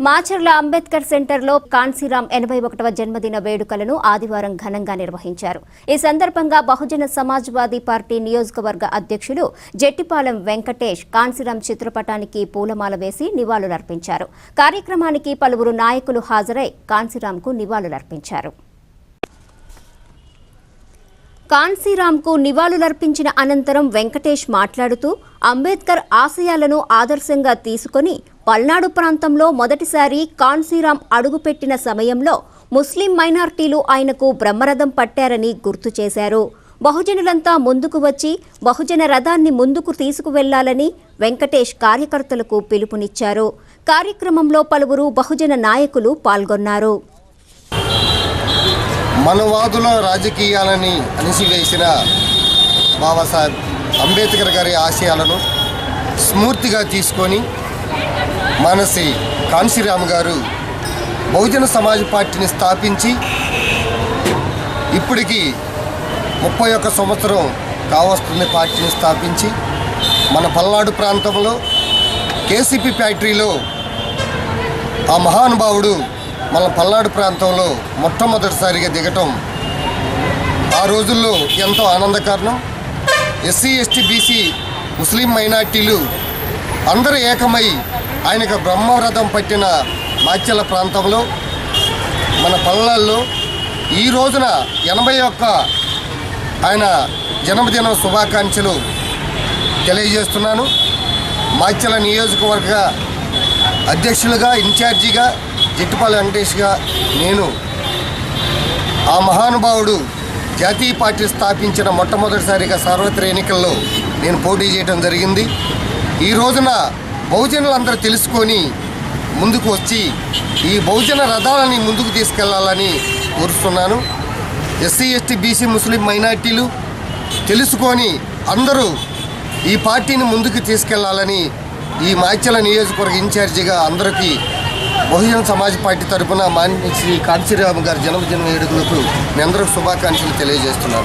మాచర్ల అంబేద్కర్ సెంటర్లో కాన్సీరామ్ ఎనభై ఒకటవ జన్మదిన వేడుకలను ఆదివారం ఘనంగా నిర్వహించారు. ఈ సందర్భంగా బహుజన సమాజ్వాదీ పార్టీ నియోజకవర్గ అధ్యక్షులు జట్టిపాలెం వెంకటేష్ కాన్సీరామ్ చిత్రపటానికి పూలమాల వేసి నివాళులర్పించారు. కార్యక్రమానికి పలువురు నాయకులు హాజరై కాన్సీరామ్కు నివాళులర్పించారు. కాన్సీరామ్కు నివాళులర్పించిన అనంతరం వెంకటేష్ మాట్లాడుతూ అంబేద్కర్ ఆశయాలను ఆదర్శంగా తీసుకొని పల్నాడు ప్రాంతంలో మొదటిసారి కాన్సీరాం అడుగుపెట్టిన సమయంలో ముస్లిం మైనార్టీలు ఆయనకు బ్రహ్మరథం పట్టారని గుర్తు చేశారు. బహుజనులంతా ముందుకు వచ్చి బహుజన రథాన్ని ముందుకు తీసుకువెళ్ళాలని వెంకటేష్ కార్యకర్తలకు పిలుపునిచ్చారు. కార్యక్రమంలో పలువురు బహుజన నాయకులు పాల్గొన్నారు. మనవాదుల రాజకీయాలని అణిసివేసిన బాబాసాహెబ్ అంబేద్కర్ గారి ఆశయాలను స్మూర్తిగా తీసుకొని మానసి కాంశీరామ్ గారు బహుజన సమాజ్ పార్టీని స్థాపించి ఇప్పటికి ముప్పై ఒక్క సంవత్సరం కావస్తుంది పార్టీని స్థాపించి మన పల్నాడు ప్రాంతంలో కేసీపీ ఫ్యాక్టరీలో ఆ మహానుభావుడు మన పల్నాడు ప్రాంతంలో మొట్టమొదటిసారిగా దిగటం ఆ రోజుల్లో ఎంతో ఆనందకారణం ఎస్సీ ఎస్టీ బీసీ ముస్లిం మైనార్టీలు అందరూ ఏకమై ఆయనకు బ్రహ్మవ్రతం పట్టిన మాచ్యల ప్రాంతంలో మన పల్లెల్లో ఈ రోజున ఎనభై ఒక్క ఆయన జన్మదిన శుభాకాంక్షలు తెలియజేస్తున్నాను. మాచ్యల నియోజకవర్గ అధ్యక్షులుగా ఇన్ఛార్జిగా జిట్టుపాల వెంకటేష్గా నేను ఆ మహానుభావుడు జాతీయ పార్టీ స్థాపించిన మొట్టమొదటిసారిగా సార్వత్రిక ఎన్నికల్లో నేను పోటీ చేయడం జరిగింది. ఈ రోజున బహుజనులందరూ తెలుసుకొని ముందుకు వచ్చి ఈ బహుజన రథాలని ముందుకు తీసుకెళ్ళాలని కోరుస్తున్నాను ఎస్సీ ఎస్టీ బీసీ ముస్లిం మైనార్టీలు తెలుసుకొని అందరూ ఈ పార్టీని ముందుకు తీసుకెళ్ళాలని ఈ మాచల నియోజకవర్గ ఇన్ఛార్జిగా అందరికీ బహుజన సమాజ్ పార్టీ తరఫున మాన్య శ్రీ కాంచీరామ్ గారి జన్మదిన వేడుకలకు మీ అందరూ శుభాకాంక్షలు తెలియజేస్తున్నాను.